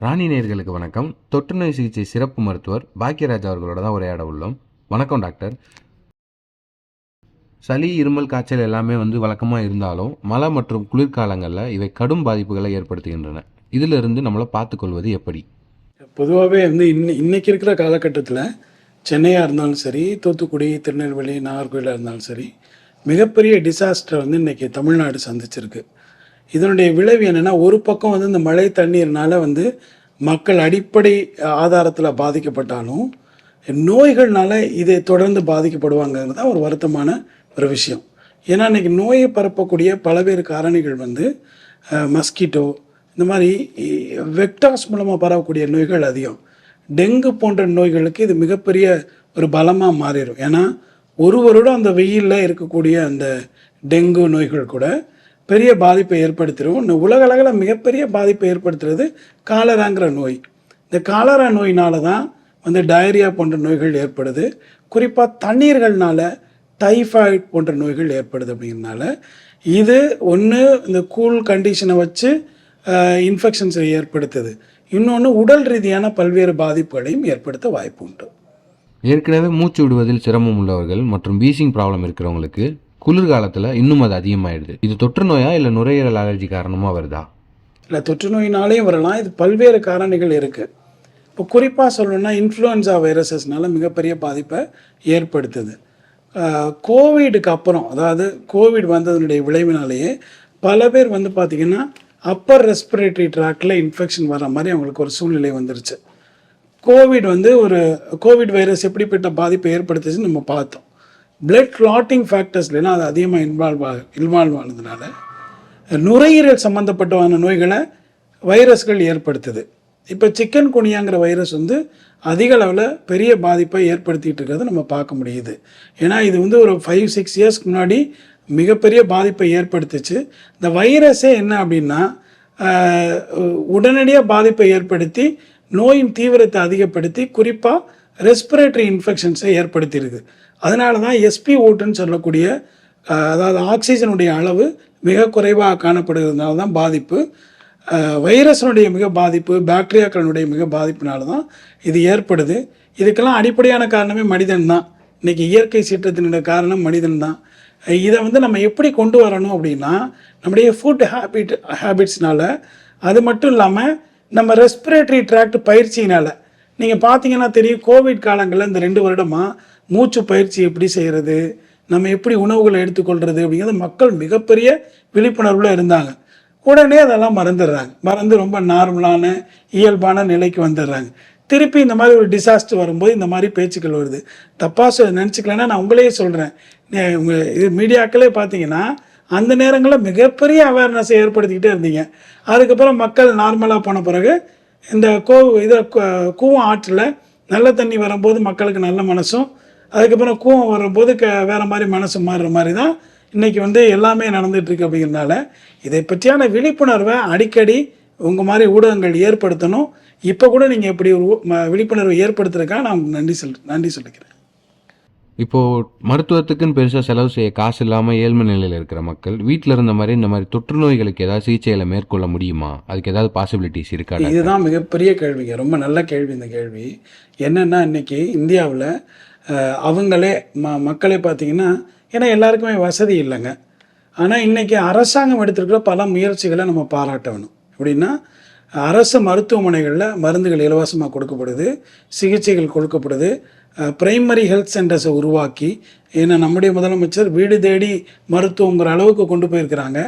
ராணி நேயர்களுக்கு வணக்கம். தொற்றுநோய் சிகிச்சை சிறப்பு மருத்துவர் பாக்கியராஜ் அவர்களோட தான் உரையாட உள்ளோம். வணக்கம் டாக்டர். சளி இருமல் காய்ச்சல் எல்லாமே வந்து வழக்கமாக இருந்தாலும் மழை மற்றும் குளிர்காலங்களில் இவை கடும் பாதிப்புகளை ஏற்படுத்துகின்றன. இதிலிருந்து நம்மளை பார்த்துக்கொள்வது எப்படி? பொதுவாகவே வந்து இன்னை இன்றைக்கி இருக்கிற காலகட்டத்தில் சென்னையாக இருந்தாலும் சரி தூத்துக்குடி திருநெல்வேலி நாகர்கோயிலாக இருந்தாலும் சரி மிகப்பெரிய டிசாஸ்டர் வந்து இன்றைக்கி தமிழ்நாடு சந்திச்சிருக்கு. இதனுடைய விளைவு என்னென்னா ஒரு பக்கம் வந்து இந்த மழை தண்ணீர்னால் வந்து மக்கள் அடிப்படை ஆதாரத்தில் பாதிக்கப்பட்டாலும் நோய்கள்னால இதை தொடர்ந்து பாதிக்கப்படுவாங்கிறது தான் ஒரு வருத்தமான ஒரு விஷயம். ஏன்னா இன்றைக்கி நோயை பரப்பக்கூடிய பல்வேறு காரணிகள் வந்து மஸ்கிட்டோ இந்த மாதிரி வெக்டாஸ் மூலமாக பரவக்கூடிய நோய்கள் அதிகம். டெங்கு போன்ற நோய்களுக்கு இது மிகப்பெரிய ஒரு பலமாக மாறிடும். ஏன்னா ஒரு வருடம் அந்த வெயிலில் இருக்கக்கூடிய அந்த டெங்கு நோய்கள் கூட பெரிய பாதிப்பை ஏற்படுத்திடும் ஒன்று உலக அளவில் மிகப்பெரிய பாதிப்பை ஏற்படுத்துறது காலராங்கிற நோய். இந்த காலரா நோயினால தான் வந்து டயரியா போன்ற நோய்கள் ஏற்படுது. குறிப்பாக தண்ணீர்கள்னால டைஃபாய்டு போன்ற நோய்கள் ஏற்படுது அப்படிங்கிறனால இது ஒன்று இந்த கூல் கண்டிஷனை வச்சு இன்ஃபெக்ஷன்ஸை ஏற்படுத்துது. இன்னொன்று உடல் ரீதியான பல்வேறு பாதிப்புகளையும் ஏற்படுத்த வாய்ப்பு உண்டு. ஏற்கனவே மூச்சு விடுவதில் சிரமம் உள்ளவர்கள் மற்றும் வீசிங் ப்ராப்ளம் இருக்கிறவங்களுக்கு குளிர்காலத்தில் இன்னும் அது அதிகமாயிடுது. இது தொற்று நோயா இல்லை நுரையீரல் அலர்ஜி காரணமாக வருதா இல்லை தொற்று நோயினாலேயும் வரலாம். இது பல்வேறு காரணிகள் இருக்குது இப்போ குறிப்பாக சொல்லணும்னா இன்ஃப்ளூயன்சா வைரஸஸ்னால மிகப்பெரிய பாதிப்பை ஏற்படுத்துது. கோவிடுக்கு அப்புறம் அதாவது கோவிட் வந்ததனுடைய விளைவினாலேயே பல பேர் வந்து பார்த்திங்கன்னா அப்பர் ரெஸ்பிரேட்டரி ட்ராக்ல இன்ஃபெக்ஷன் வர மாதிரி அவங்களுக்கு ஒரு சூழ்நிலை வந்துருச்சு. கோவிட் வந்து ஒரு கோவிட் வைரஸ் எப்படிப்பட்ட பாதிப்பை ஏற்படுத்துச்சுன்னு நம்ம பார்த்தோம். பிளட் கிளாட்டிங் ஃபேக்டர்ஸ்லாம் அது அதிகமாக இன்வால்வ் ஆக இன்வால்வ் ஆனதுனால நுரையீரல் சம்மந்தப்பட்டவான நோய்களை வைரஸ்கள் ஏற்படுத்துது. இப்போ சிக்கன் குனியாங்கிற வைரஸ் வந்து அதிக அளவில் பெரிய பாதிப்பை ஏற்படுத்திட்டு இருக்கிறத நம்ம பார்க்க முடியுது. ஏன்னா இது வந்து ஒரு ஃபைவ் சிக்ஸ் இயர்ஸ்க்கு முன்னாடி மிகப்பெரிய பாதிப்பை ஏற்படுத்துச்சு. இந்த வைரஸே என்ன அப்படின்னா உடனடியாக பாதிப்பை ஏற்படுத்தி நோயின் தீவிரத்தை அதிகப்படுத்தி குறிப்பாக ரெஸ்பிரேட்டரி இன்ஃபெக்ஷன்ஸை ஏற்படுத்தியிருக்கு. அதனால தான் எஸ்பி ஓட்டுன்னு சொல்லக்கூடிய அதாவது ஆக்சிஜனுடைய அளவு மிக குறைவாக காணப்படுகிறதுனால தான் பாதிப்பு வைரஸினுடைய மிக பாதிப்பு பாக்டீரியாக்களினுடைய மிக பாதிப்புனால தான் இது ஏற்படுது. இதுக்கெல்லாம் அடிப்படையான காரணமே மனிதன் தான். இன்றைக்கி இயற்கை சீற்றத்தினுடைய காரணம் மனிதன் தான். இதை வந்து நம்ம எப்படி கொண்டு வரணும் அப்படின்னா நம்முடைய ஃபுட் ஹேபிட் ஹேபிட்ஸ்னால அது மட்டும் இல்லாமல் நம்ம ரெஸ்பிரேட்டரி ட்ராக்ட் பயிற்சியினால். நீங்கள் பார்த்தீங்கன்னா தெரியும் கோவிட் காலங்களில் இந்த ரெண்டு வருடமாக மூச்சு பயிற்சி எப்படி செய்கிறது நம்ம எப்படி உணவுகளை எடுத்துக்கொள்கிறது அப்படிங்கிறது மக்கள் மிகப்பெரிய விழிப்புணர்வில் இருந்தாங்க. உடனே அதெல்லாம் மறந்துடுறாங்க. மறந்து ரொம்ப நார்மலான இயல்பான நிலைக்கு வந்துடுறாங்க. திருப்பி இந்த மாதிரி ஒரு டிசாஸ்டர் வரும்போது இந்த மாதிரி பேச்சுக்கள் வருது. தப்பாக சொ நினச்சிக்கலன்னா நான் உங்களையே சொல்கிறேன் உங்கள் இது மீடியாக்களே பார்த்தீங்கன்னா அந்த நேரங்களில் மிகப்பெரிய அவேர்னஸை ஏற்படுத்திக்கிட்டே இருந்தீங்க. அதுக்கப்புறம் மக்கள் நார்மலாக போன பிறகு இந்த கோ இதை கூவம் ஆற்றில் நல்ல தண்ணி வரும்போது மக்களுக்கு நல்ல மனசும் அதுக்கப்புறம் கூவம் வரும்போது க வேறு மாதிரி மனசு மாறுற மாதிரி தான் இன்றைக்கி வந்து எல்லாமே நடந்துட்டு இருக்கு அப்படிங்கிறதுனால இதை பற்றியான விழிப்புணர்வை அடிக்கடி உங்கள் மாதிரி ஊடகங்கள் ஏற்படுத்தணும். இப்போ கூட நீங்கள் இப்படி ஒரு விழிப்புணர்வை ஏற்படுத்துறதுக்காக நான் நன்றி சொல் நன்றி சொல்லிக்கிறேன். இப்போது மருத்துவத்துக்குன்னு பெருசாக செலவு செய்ய காசு இல்லாமல் ஏழ்மை நிலையில் இருக்கிற மக்கள் வீட்டில் இருந்த மாதிரி இந்த மாதிரி தொற்று நோய்களுக்கு ஏதாவது சிகிச்சைகளை மேற்கொள்ள முடியுமா? அதுக்கு ஏதாவது பாசிபிலிட்டிஸ் இருக்கா? இதுதான் மிகப்பெரிய கேள்விங்க ரொம்ப நல்ல கேள்வி இந்த கேள்வி. என்னென்னா இன்னைக்கு இந்தியாவில் அவங்களே ம மக்களே பார்த்தீங்கன்னா ஏன்னா எல்லாருக்குமே வசதி இல்லைங்க. ஆனால் இன்றைக்கி அரசாங்கம் எடுத்திருக்கிற பல முயற்சிகளை நம்ம பாராட்டணும். எப்படின்னா அரசு மருத்துவமனைகளில் மருந்துகள் இலவசமாக கொடுக்கப்படுது சிகிச்சைகள் கொடுக்கப்படுது பிரைமரி ஹெல்த் சென்டர்ஸை உருவாக்கி ஏன்னா நம்முடைய முதலமைச்சர் வீடு தேடி மருத்துவங்கிற அளவுக்கு கொண்டு போயிருக்கிறாங்க.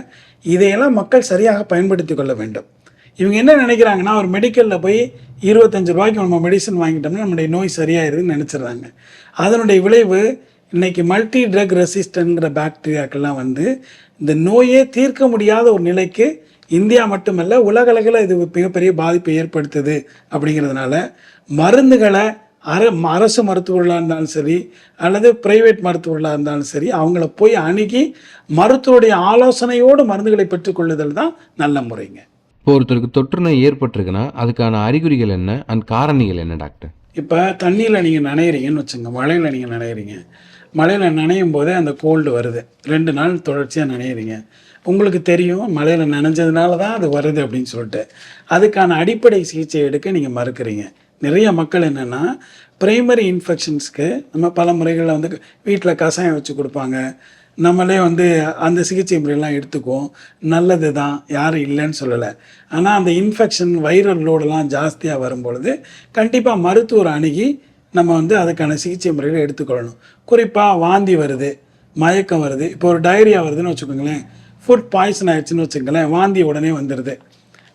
இதையெல்லாம் மக்கள் சரியாக பயன்படுத்தி கொள்ள வேண்டும். இவங்க என்ன நினைக்கிறாங்கன்னா ஒரு மெடிக்கலில் போய் இருபத்தஞ்சு ரூபாய்க்கு நம்ம மெடிசன் வாங்கிட்டோம்னா நம்முடைய நோய் சரியாயிருதுன்னு நினச்சிடுறாங்க. அதனுடைய விளைவு இன்றைக்கி மல்டி ட்ரக் ரெசிஸ்டன்ட்ங்கிற பாக்டீரியாக்கெல்லாம் வந்து இந்த நோயே தீர்க்க முடியாத ஒரு நிலைக்கு இந்தியா மட்டுமல்ல உலகளவில் இது மிகப்பெரிய பாதிப்பை ஏற்படுத்துது அப்படிங்கிறதுனால மருந்துகளை அர அரசு மருத்துவர்களாக இருந்தாலும் சரி அல்லது பிரைவேட் மருத்துவர்களாக இருந்தாலும் சரி அவங்கள போய் அணுகி மருத்துவருடைய ஆலோசனையோடு மருந்துகளை பெற்றுக்கொள்ளுதல் தான் நல்ல முறைங்க. இப்போ ஒருத்தருக்கு தொற்று நோய் ஏற்பட்டிருக்குன்னா அதுக்கான அறிகுறிகள் என்ன? அண்ட் காரணிகள் என்ன டாக்டர்? இப்போ தண்ணியில் நீங்கள் நனையிறீங்கன்னு வச்சுங்க மழையில் நீங்கள் நனையிறீங்க. மழையில் நனையும் போதே அந்த கோல்டு வருது. ரெண்டு நாள் தொடர்ச்சியாக நனையிறீங்க. உங்களுக்கு தெரியும் மழையில் நனைஞ்சதுனால தான் அது வருது அப்படின்னு சொல்லிட்டு. அதுக்கான அடிப்படை சிகிச்சை எடுக்க நீங்கள் மறுக்கிறீங்க. நிறைய மக்கள் என்னென்னா பிரைமரி இன்ஃபெக்ஷன்ஸ்க்கு நம்ம பல முறைகளில் வந்து வீட்டில் கஷாயம் வச்சு கொடுப்பாங்க. நம்மளே வந்து அந்த சிகிச்சை முறையெல்லாம் எடுத்துக்குவோம். நல்லது தான் யாரும் இல்லைன்னு சொல்லலை. ஆனால் அந்த இன்ஃபெக்ஷன் வைரல் லோடெல்லாம் ஜாஸ்தியாக வரும்பொழுது கண்டிப்பாக மருத்துவர் அணுகி நம்ம வந்து அதுக்கான சிகிச்சை முறைகளை எடுத்துக்கொள்ளணும். குறிப்பாக வாந்தி வருது மயக்கம் வருது. இப்போ ஒரு டைரியா வருதுன்னு வச்சுக்கோங்களேன். ஃபுட் பாய்சன் ஆயிடுச்சுன்னு வச்சுக்கோங்களேன். வாந்தி உடனே வந்துடுது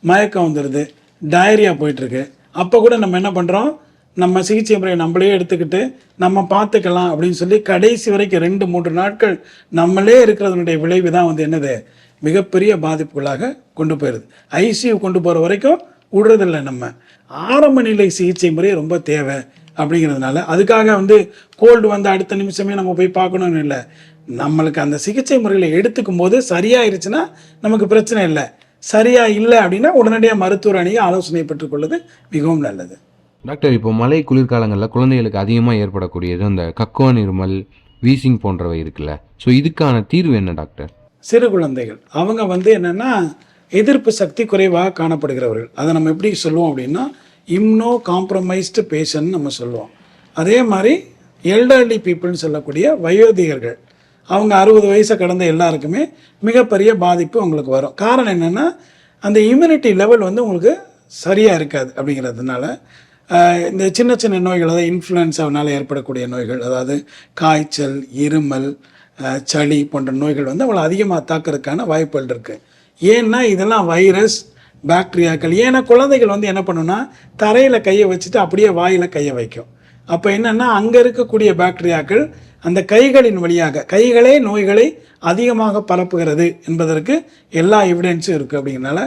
மயக்கம் வந்துடுது டயரியா போயிட்டுருக்கு அப்போ கூட நம்ம என்ன பண்ணுறோம் நம்ம சிகிச்சை முறையை நம்மளே எடுத்துக்கிட்டு நம்ம பார்த்துக்கலாம் அப்படின்னு சொல்லி கடைசி வரைக்கும் ரெண்டு மூன்று நாட்கள் நம்மளே இருக்கிறதுனுடைய விளைவு தான் வந்து என்னது? மிகப்பெரிய பாதிப்புகளாக கொண்டு போயிடுது ஐசியூ கொண்டு போகிற வரைக்கும் விடுறதில்ல நம்ம. ஆரம்ப நிலை சிகிச்சை முறை ரொம்ப தேவை அப்படிங்கிறதுனால அதுக்காக வந்து கோல்டு வந்து அடுத்த நிமிஷமே நம்ம போய் பார்க்கணும்னு இல்லை. நம்மளுக்கு அந்த சிகிச்சை முறைகளை எடுத்துக்கும் போது சரியாயிருச்சுன்னா நமக்கு பிரச்சனை இல்லை. சரியாக இல்லை அப்படின்னா உடனடியாக மருத்துவர் அணியை ஆலோசனை பெற்றுக்கொள்வது மிகவும் நல்லது. டாக்டர் இப்போ மழை குளிர்காலங்களில் குழந்தைகளுக்கு அதிகமாக ஏற்படக்கூடியது அந்த கக்குவா இருமல் வீசிங் போன்றவை இருக்குல்ல. ஸோ இதுக்கான தீர்வு என்ன டாக்டர்? சிறு குழந்தைகள். அவங்க வந்து என்னென்னா எதிர்ப்பு சக்தி குறைவாக காணப்படுகிறவர்கள். அதை நம்ம எப்படி சொல்லுவோம் அப்படின்னா இம்னோ காம்ப்ரமைஸ்டு பேஷன் நம்ம சொல்லுவோம். அதே மாதிரி எல்டர்லி பீப்புள்னு சொல்லக்கூடிய வயோதிகர்கள். அவங்க அறுபது வயசை கடந்த எல்லாருக்குமே மிகப்பெரிய பாதிப்பு உங்களுக்கு வரும். காரணம் என்னென்னா அந்த இம்யூனிட்டி லெவல் வந்து உங்களுக்கு சரியாக இருக்காது அப்படிங்கிறதுனால இந்த சின்ன சின்ன நோய்கள் அதாவது இன்ஃப்ளூயன்ஸாவனால் ஏற்படக்கூடிய நோய்கள் அதாவது காய்ச்சல் இருமல் சளி போன்ற நோய்கள் வந்து அவளை அதிகமாக தாக்கிறதுக்கான வாய்ப்புகள் இருக்குது ஏன்னா இதெல்லாம் வைரஸ் பாக்டீரியாக்கள் ஏன்னா குழந்தைகள் வந்து என்ன பண்ணுன்னா தரையில் கையை வச்சுட்டு அப்படியே வாயில் கையை வைக்கும். அப்போ என்னென்னா அங்கே இருக்கக்கூடிய பாக்டீரியாக்கள் அந்த கைகளின் வழியாக கைகளே நோய்களை அதிகமாக பரப்புகிறது என்பதற்கு எல்லா எவிடென்ஸும் இருக்குது அப்படிங்கிறனால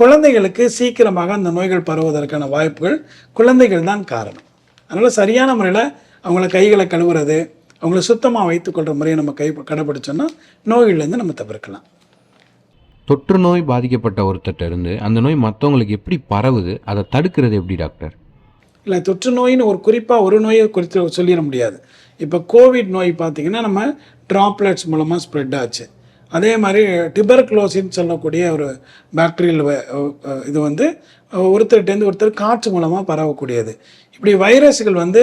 குழந்தைகளுக்கு சீக்கிரமாக அந்த நோய்கள் பரவுவதற்கான வாய்ப்புகள் குழந்தைகள் தான் காரணம். அதனால் சரியான முறையில் அவங்கள கைகளை கழுவுறது அவங்கள சுத்தமாக வைத்துக்கொள்கிற முறையை நம்ம கை கடைப்பிடிச்சோன்னா நோய்கள்லேருந்து நம்ம தவிர்க்கலாம். தொற்று நோய் பாதிக்கப்பட்ட ஒருத்தர்ட்ட இருந்து அந்த நோய் மற்றவங்களுக்கு எப்படி பரவுது அதை தடுக்கிறது எப்படி டாக்டர்? இல்லை தொற்று நோயின்னு ஒரு குறிப்பாக ஒரு நோயை குறித்து சொல்லிட முடியாது. இப்போ கோவிட் நோய் பார்த்தீங்கன்னா நம்ம ட்ராப்லெட்ஸ் மூலமாக ஸ்ப்ரெட் ஆச்சு. அதே மாதிரி டிபர்க்ளோசின்னு சொல்லக்கூடிய ஒரு பாக்டீரியல் இது வந்து ஒருத்தர்கிட்டேருந்து ஒருத்தர் காற்று மூலமாக பரவக்கூடியது. இப்படி வைரஸ்கள் வந்து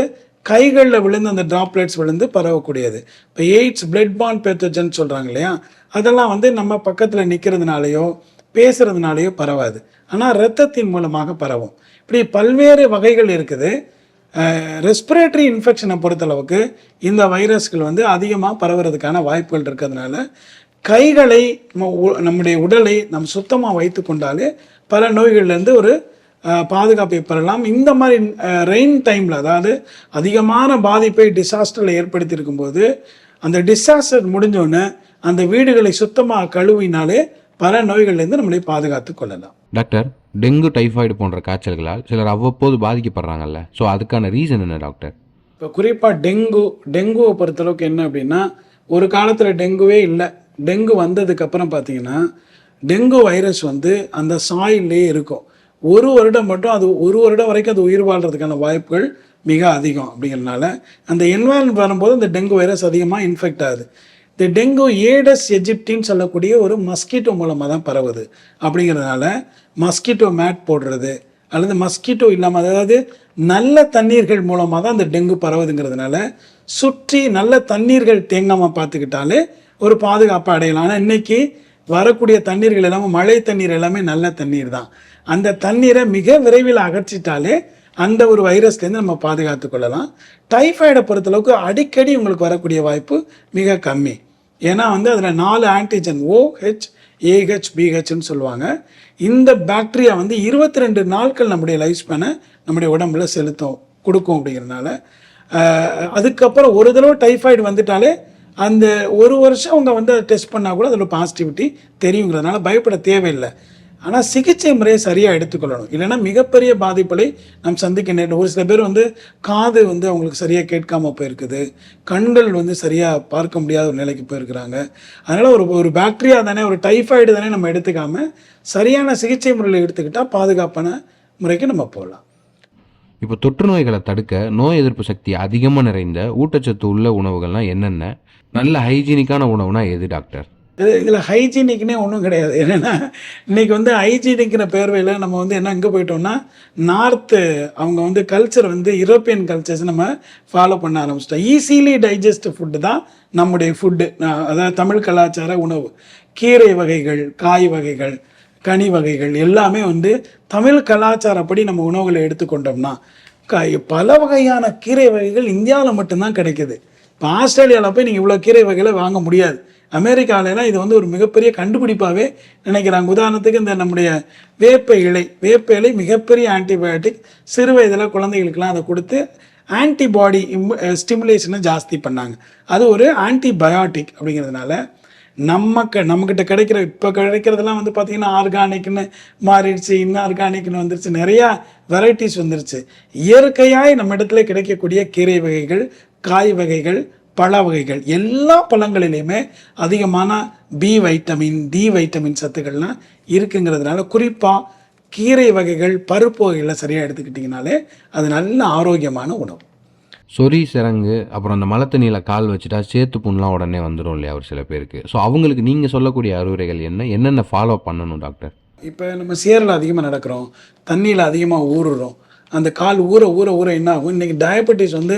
கைகளில் விழுந்து அந்த ட்ராப்லெட்ஸ் விழுந்து பரவக்கூடியது. இப்போ எய்ட்ஸ் பிளட் பாண்ட் பேத்தோஜன் சொல்கிறாங்க இல்லையா? அதெல்லாம் வந்து நம்ம பக்கத்தில் நிற்கிறதுனாலையோ பேசுகிறதுனாலையோ பரவாது. ஆனால் ரத்தத்தின் மூலமாக பரவும். இப்படி பல்வேறு வகைகள் இருக்குது. ரெஸ்பிரேட்டரி இன்ஃபெக்ஷனை பொறுத்தளவுக்கு இந்த வைரஸ்கள் வந்து அதிகமாக பரவுறதுக்கான வாய்ப்புகள் இருக்கிறதுனால கைகளை நம்முடைய உடலை நம் சுத்தமாக வைத்து கொண்டாலே பல நோய்கள்லேருந்து ஒரு பாதுகாப்பை பெறலாம். இந்த மாதிரி ரெயின் டைமில் அதாவது அதிகமான பாதிப்பை டிசாஸ்டரில் ஏற்படுத்தி இருக்கும்போது அந்த டிசாஸ்டர் முடிஞ்சோடனே அந்த வீடுகளை சுத்தமாக கழுவினாலே பல நோய்கள்லேருந்து நம்மளை பாதுகாத்து கொள்ளலாம். டாக்டர் டெங்கு டைஃபாய்டு போன்ற காய்ச்சல்களால் சிலர் அவ்வப்போது பாதிக்கப்படுறாங்கல்ல. ஸோ அதுக்கான ரீசன் என்ன டாக்டர்? இப்போ குறிப்பாக டெங்கு டெங்குவை பொறுத்தளவுக்கு என்ன அப்படின்னா ஒரு காலத்தில் டெங்குவே இல்லை. டெங்கு வந்ததுக்கப்புறம் பார்த்தீங்கன்னா டெங்கு வைரஸ் வந்து அந்த சாயிலே இருக்கும். ஒரு வருடம் மட்டும் அது ஒரு வருடம் வரைக்கும் அது உயிர் வாழ்கிறதுக்கான வாய்ப்புகள் மிக அதிகம் அப்படிங்கிறதுனால அந்த என்வாயன்மெண்ட் வரும்போது இந்த டெங்கு வைரஸ் அதிகமாக இன்ஃபெக்ட் ஆகுது. இந்த டெங்கு ஏடஸ் எஜிப்டின்னு சொல்லக்கூடிய ஒரு மஸ்கிட்டோ மூலமாக தான் பரவுது. அப்படிங்கிறதுனால மஸ்கிட்டோ மேட் போடுறது அல்லது மஸ்கிட்டோ இல்லாமல் அதாவது நல்ல தண்ணீர்கள் மூலமாக தான் அந்த டெங்கு பரவுதுங்கிறதுனால சுற்றி நல்ல தண்ணீர்கள் தேங்காமல் பார்த்துக்கிட்டாலே ஒரு பாதுகாப்பை அடையலாம். ஆனால் இன்னைக்கு வரக்கூடிய தண்ணீர்கள் எல்லாமே மழை தண்ணீர் எல்லாமே நல்ல தண்ணீர் தான். அந்த தண்ணீரை மிக விரைவில் அகற்றிட்டாலே அந்த ஒரு வைரஸ்லேருந்து நம்ம பாதுகாத்து கொள்ளலாம். டைஃபாய்டை பொறுத்தளவுக்கு அடிக்கடி உங்களுக்கு வரக்கூடிய வாய்ப்பு மிக கம்மி. ஏன்னா வந்து அதில் நாலு ஆன்டிஜன் ஓஹெச் ஏஹெச் பிஹெச்னு சொல்லுவாங்க. இந்த பாக்டீரியா வந்து இருபத்தி ரெண்டு நாட்கள் நம்முடைய லைஃப் ஸ்பேனை நம்முடைய உடம்புல செலுத்தும் கொடுக்கும் அப்படிங்கிறதுனால அதுக்கப்புறம் ஒரு தடவை டைஃபாய்டு வந்துட்டாலே அந்த ஒரு வருஷம் அவங்க வந்து டெஸ்ட் பண்ணால் கூட அதில் பாசிட்டிவிட்டி தெரியுங்கிறதுனால பயப்பட தேவையில்லை. ஆனால் சிகிச்சை முறையை சரியாக எடுத்துக்கொள்ளணும். இல்லைன்னா மிகப்பெரிய பாதிப்புகளை நாம் சந்திக்க நேரிடும். ஒரு சில பேர் வந்து காது வந்து அவங்களுக்கு சரியாக கேட்காம போயிருக்குது. கண்கள் வந்து சரியாக பார்க்க முடியாத ஒரு நிலைக்கு போயிருக்கிறாங்க. அதனால் ஒரு ஒரு பாக்டீரியா தானே ஒரு டைஃபாய்டு தானே நம்ம எடுத்துக்காமல் சரியான சிகிச்சை முறையில் எடுத்துக்கிட்டால் பாதுகாப்பான முறைக்கு நம்ம போகலாம். இப்போ தொற்று நோய்களை தடுக்க நோய் எதிர்ப்பு சக்தி அதிகமாக நிறைந்த ஊட்டச்சத்து உள்ள உணவுகள்லாம் என்னென்ன? நல்ல ஹைஜீனிக்கான உணவுனா எது டாக்டர்? இது இதில் ஹைஜீனிக்னே ஒன்றும் கிடையாது. என்னென்னா இன்றைக்கி வந்து ஹைஜீனிக்கிற பேர்வையில் நம்ம வந்து என்ன எங்கே போயிட்டோம்னா நார்த்து அவங்க வந்து கல்ச்சர் வந்து யூரோப்பியன் கல்ச்சர்ஸ் நம்ம ஃபாலோ பண்ண ஆரம்பிச்சிட்டோம். ஈஸிலி டைஜஸ்ட் ஃபுட்டு தான் நம்முடைய ஃபுட்டு அதாவது தமிழ் கலாச்சார உணவு. கீரை வகைகள் காய் வகைகள் கனி வகைகள் எல்லாமே வந்து தமிழ் கலாச்சாரப்படி நம்ம உணவுகளை எடுத்துக்கொண்டோம்னா பல வகையான கீரை வகைகள் இந்தியாவில் மட்டும்தான் கிடைக்குது. இப்போ ஆஸ்திரேலியாவில் போய் நீங்கள் இவ்வளோ கீரை வகைகளை வாங்க முடியாது. அமெரிக்காவிலலாம் இது வந்து ஒரு மிகப்பெரிய கண்டுபிடிப்பாகவே நினைக்கிறாங்க. உதாரணத்துக்கு இந்த நம்முடைய வேப்ப இலை வேப்ப இலை மிகப்பெரிய ஆன்டிபயோட்டிக் சிறு வயதில் குழந்தைகளுக்கெல்லாம் அதை கொடுத்து ஆன்டிபாடி ஸ்டிமுலேஷனை ஜாஸ்தி பண்ணாங்க. அது ஒரு ஆன்டிபயோட்டிக் அப்படிங்கிறதுனால நம்ம க நம்மக்கிட்ட கிடைக்கிற இப்போ கிடைக்கிறதெல்லாம் வந்து பார்த்திங்கன்னா ஆர்கானிக்னு மாறிடுச்சு இன்ஆர்கானிக்னு வந்துருச்சு நிறையா வெரைட்டிஸ் வந்துருச்சு. இயற்கையாய் நம்ம இடத்துல கிடைக்கக்கூடிய கீரை வகைகள் காய் வகைகள் பழ வகைகள் எல்லா பழங்களிலையுமே அதிகமான பி வைட்டமின் டி வைட்டமின் சத்துக்கள்லாம் இருக்குங்கிறதுனால குறிப்பாக கீரை வகைகள் பருப்பு வகைகளை சரியாக எடுத்துக்கிட்டிங்கனாலே அது நல்ல ஆரோக்கியமான உணவு. சொறி சிரங்கு அப்புறம் அந்த மலை தண்ணியில் கால் வச்சுட்டா சேத்து புண்லாம் உடனே வந்துடும் இல்லையா ஒரு சில பேருக்கு. ஸோ அவங்களுக்கு நீங்கள் சொல்லக்கூடிய அறிவுரைகள் என்ன? என்னென்ன ஃபாலோ பண்ணணும் டாக்டர் இப்போ நம்ம சேரில் அதிகமாக நடக்கிறோம் தண்ணியில் அதிகமாக ஊறுறோம் அந்த கால் ஊற ஊற ஊற என்ன ஆகும் இன்றைக்கி டயபெட்டிஸ் வந்து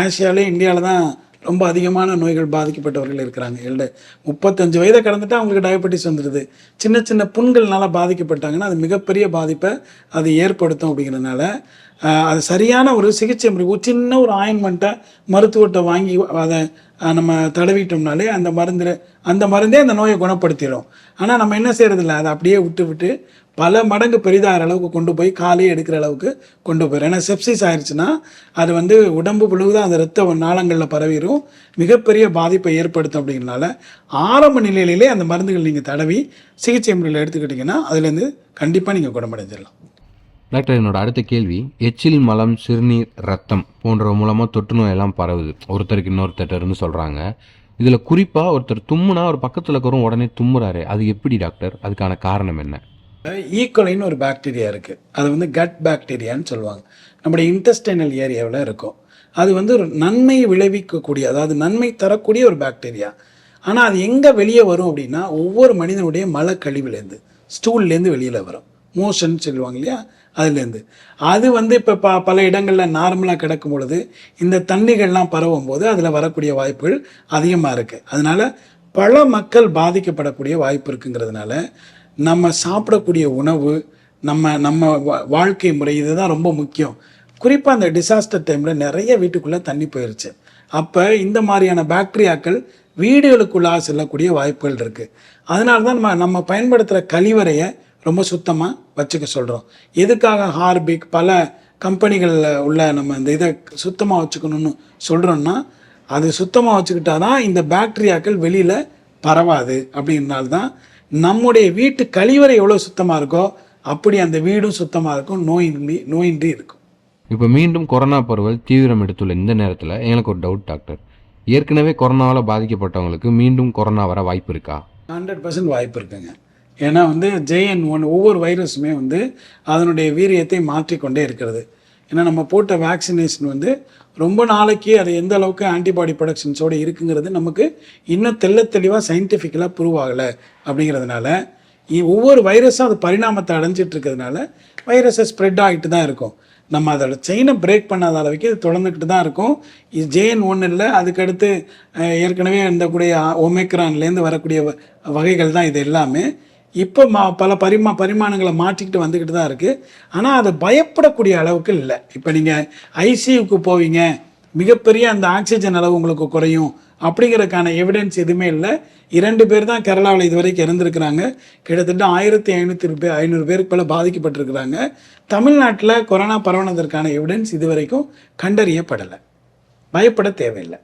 ஆசியாலே இந்தியாவில் தான் ரொம்ப அதிகமான நோய்கள் பாதிக்கப்பட்டவர்கள் இருக்கிறாங்க. எல்ட முப்பத்தஞ்சு வயதை கடந்துட்டு அவங்களுக்கு டயபெட்டிஸ் வந்துடுது. சின்ன சின்ன புண்கள்னால பாதிக்கப்பட்டாங்கன்னா அது மிகப்பெரிய பாதிப்பை அது ஏற்படுத்தும் அப்படிங்கிறதுனால அது சரியான ஒரு சிகிச்சை முறை ஒரு சின்ன ஒரு ஆயின்மெண்ட்டை மருத்துவத்தை வாங்கி அதை நம்ம தடவிட்டோம்னாலே அந்த மருந்து அந்த மருந்தே அந்த நோயை குணப்படுத்திடும் ஆனால் நம்ம என்ன செய்யறதில்ல? அதை அப்படியே விட்டு விட்டு பல மடங்கு பெரிதாகிற அளவுக்கு கொண்டு போய் காலையே எடுக்கிற அளவுக்கு கொண்டு போயிடும் ஏன்னா செப்சிஸ் ஆயிடுச்சுன்னா அது வந்து உடம்பு முழுவதும் அந்த ரத்த நாளங்களில் பரவிடும் மிகப்பெரிய பாதிப்பை ஏற்படுத்தும் அப்படிங்கிறனால ஆரம்ப நிலையிலே அந்த மருந்துகள் நீங்கள் தடவி சிகிச்சை முறையில் எடுத்துக்கிட்டிங்கன்னா அதுலேருந்து கண்டிப்பாக நீங்கள் குணமடைஞ்சிடலாம் டாக்டர் என்னோட அடுத்த கேள்வி எச்சில் மலம் சிறுநீர் ரத்தம் போன்ற மூலமாக தொற்று நோய் எல்லாம் பரவுது. ஒருத்தருக்கு இன்னொருத்தர்ட்ட சொல்கிறாங்க இதில் குறிப்பாக ஒருத்தர் தும்முனா ஒரு பக்கத்தில் இருக்கிறவங்க உடனே தும்முறாரு. அது எப்படி டாக்டர்? அதுக்கான காரணம் என்ன? ஈக்குவலைன்னு e. ஒரு பாக்டீரியா இருக்குது அது வந்து கட் பாக்டீரியான்னு சொல்லுவாங்க. நம்முடைய இன்டெஸ்டைனல் ஏரியாவில் இருக்கும். அது வந்து ஒரு நன்மை விளைவிக்கக்கூடிய அதாவது நன்மை தரக்கூடிய ஒரு பாக்டீரியா ஆனால் அது எங்கே வெளியே வரும் அப்படின்னா ஒவ்வொரு மனிதனுடைய மலக்கழிவுலேருந்து ஸ்டூல்லேருந்து வெளியில் வரும். மோஷன் சொல்லுவாங்க இல்லையா? அதுலேருந்து. அது வந்து இப்போ ப பல இடங்களில் நார்மலாக கிடக்கும் பொழுது இந்த தண்ணிகள்லாம் பரவும் போது அதில் வரக்கூடிய வாய்ப்புகள் அதிகமாக இருக்குது அதனால் பல மக்கள் பாதிக்கப்படக்கூடிய வாய்ப்பு இருக்குங்கிறதுனால நம்ம சாப்பிடக்கூடிய உணவு நம்ம நம்ம வா- வாழ்க்கை முறை இதுதான் ரொம்ப முக்கியம். குறிப்பாக அந்த டிசாஸ்டர் டைமில் நிறைய வீட்டுக்குள்ளே தண்ணி போயிருச்சு. அப்போ இந்த மாதிரியான பாக்டீரியாக்கள் வீடுகளுக்குள்ளாக செல்லக்கூடிய வாய்ப்புகள் இருக்குது அதனால தான் நம்ம நம்ம பயன்படுத்துகிற கழிவறையை ரொம்ப சுத்தமாக வச்சுக்க சொல்கிறோம் எதுக்காக ஹார்பிக் பல கம்பெனிகளில் உள்ள நம்ம இந்த இதை சுத்தமாக வச்சுக்கணும்னு சொல்கிறோன்னா அது சுத்தமாக வச்சுக்கிட்டா தான் இந்த பாக்டீரியாக்கள் வெளியில் பரவாது அப்படின்றனால தான் நம்முடைய வீட்டு கழிவறை எவ்வளோ சுத்தமாக இருக்கோ அப்படி அந்த வீடும் சுத்தமாக இருக்கும் நோயின்றி நோயின்றி இருக்கும். இப்போ மீண்டும் கொரோனா பரவல் தீவிரம் எடுத்துள்ள இந்த நேரத்தில் எனக்கு ஒரு டவுட் டாக்டர் ஏற்கனவே கொரோனாவால் பாதிக்கப்பட்டவங்களுக்கு மீண்டும் கொரோனா வர வாய்ப்பு இருக்கா? ஹண்ட்ரட் பர்சன்ட் வாய்ப்பு இருக்குங்க. ஏன்னா வந்து ஜேஎன் ஒன் ஒவ்வொரு வைரஸுமே வந்து அதனுடைய வீரியத்தை மாற்றிக்கொண்டே இருக்கிறது. ஏன்னா நம்ம போட்ட வேக்சினேஷன் வந்து ரொம்ப நாளைக்கு அது எந்த அளவுக்கு ஆன்டிபாடி ப்ரொடக்ஷன்ஸோடு இருக்குங்கிறது நமக்கு இன்னும் தெள்ள தெளிவாக சயின்டிஃபிக்கலாக ப்ரூவ் ஆகலை அப்படிங்கிறதுனால இ- ஒவ்வொரு வைரஸும் அது பரிணாமத்தை அடைஞ்சிட்டு இருக்கிறதுனால வைரஸை ஸ்ப்ரெட் ஆகிட்டு தான் இருக்கும். நம்ம அதோட செயினை பிரேக் பண்ணாத அளவுக்கு இது தொடர்ந்துக்கிட்டு தான் இருக்கும். இது ஜேஎன் ஒன்று இல்லை அதுக்கடுத்து ஏற்கனவே இருந்தக்கூடிய ஒமேக்ரான்லேருந்து வரக்கூடிய வ- வகைகள் தான் இது எல்லாமே. இப்போ மா பல பரிமா பரிமாணங்களை மாற்றிக்கிட்டு வந்துக்கிட்டு தான் இருக்குது ஆனால் அதை பயப்படக்கூடிய அளவுக்கு இல்லை. இப்போ நீங்கள் ஐசியூக்கு போவீங்க. மிகப்பெரிய அந்த ஆக்சிஜன் அளவு உங்களுக்கு குறையும் அப்படிங்கிறதுக்கான எவிடன்ஸ் எதுவுமே இல்லை. இரண்டு பேர் தான் கேரளாவில் இது வரைக்கும் இறந்துருக்கிறாங்க. கிட்டத்தட்ட ஆயிரத்தி ஐநூற்றி பேர் ஐநூறு பேருக்கு மேலே பாதிக்கப்பட்டிருக்கிறாங்க. தமிழ்நாட்டில் கொரோனா பரவுனதற்கான எவிடன்ஸ் இது வரைக்கும் கண்டறியப்படலை. பயப்பட தேவையில்லை.